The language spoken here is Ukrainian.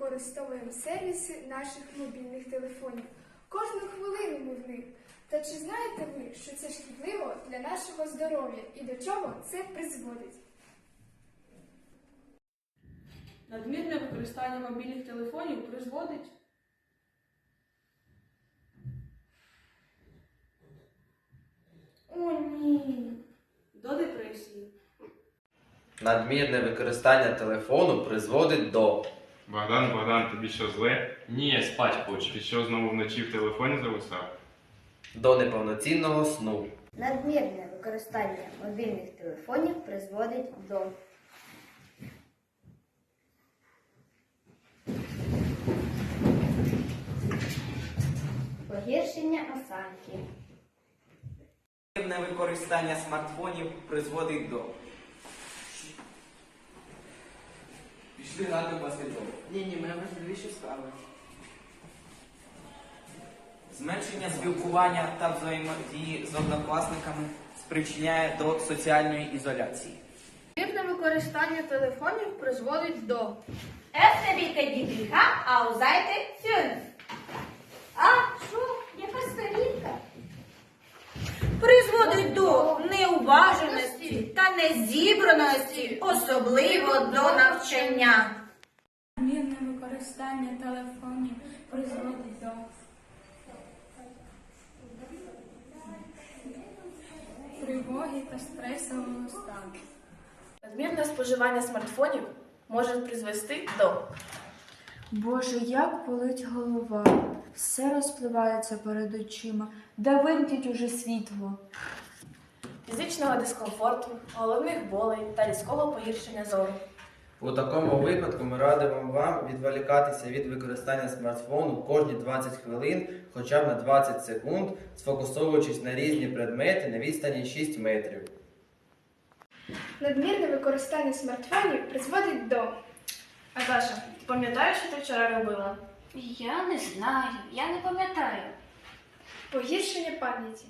використовуємо сервіси наших мобільних телефонів. Кожну хвилину ми в них. Та чи знаєте ви, що це шкідливо для нашого здоров'я і до чого це призводить? Надмірне використання мобільних телефонів призводить О, ні. до депресії. Надмірне використання телефону призводить до Богдан, Богдан, тобі що зле? Ні, спать хочу. Ти що знову вночі в телефоні зависав? до неповноцінного сну, Надмірне використання мобільних телефонів призводить до погіршення осанки, Активне використання смартфонів призводить до. Пішли грати в баскетбол. Ні, ні, ми важливіші справи. Зменшення спілкування та взаємодії з однокласниками спричиняє до соціальної ізоляції. Вірне використання телефонів призводить до Efter vilka а ausseite fünf. А, що? Яка сторінка? Призводить до неуваженості та незібраності, особливо до навчання. Надмірне використання телефонів призводить до тривоги та стресового стану. надмірне споживання смартфонів може призвести до Боже, як болить голова, все розпливається перед очима, да вимкніть уже світло. Фізичного дискомфорту, головних болей та різкого погіршення зору. У такому випадку ми радимо вам відволікатися від використання смартфону кожні 20 хвилин, хоча б на 20 секунд, сфокусовуючись на різні предмети на відстані 6 метрів. Надмірне використання смартфонів призводить до Наташа, ти пам'ятаєш, що ти вчора робила? Я не знаю, я не пам'ятаю. погіршення пам'яті,